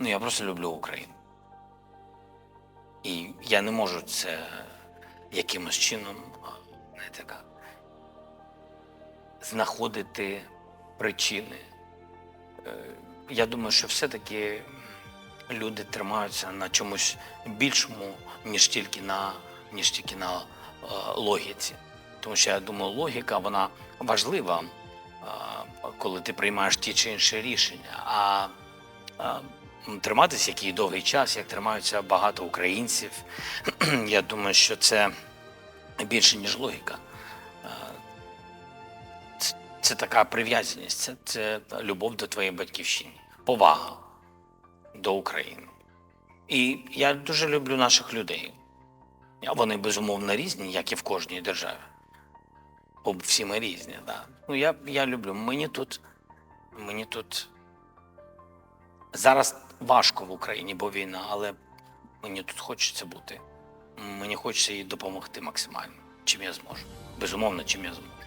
Ну, я просто люблю Україну. І я не можу це якимось чином, знаєте, як, знаходити причини. Е, Я думаю, що все-таки люди тримаються на чомусь більшому, ніж тільки на, ніж тільки на е, логіці. Тому що я думаю, логіка вона важлива, е, коли ти приймаєш ті чи інші рішення. А триматися який довгий час, як тримаються багато українців. Я думаю, що це більше, ніж логіка. Це, це така прив'язаність, це, це любов до твоєї батьківщини, повага до України. І я дуже люблю наших людей. Вони безумовно різні, як і в кожній державі. Бо всі ми різні. Да. Ну, я, я люблю. Мені тут, мені тут Зараз важко в Україні, бо війна, але мені тут хочеться бути. Мені хочеться їй допомогти максимально, чим я зможу. Безумовно, чим я зможу.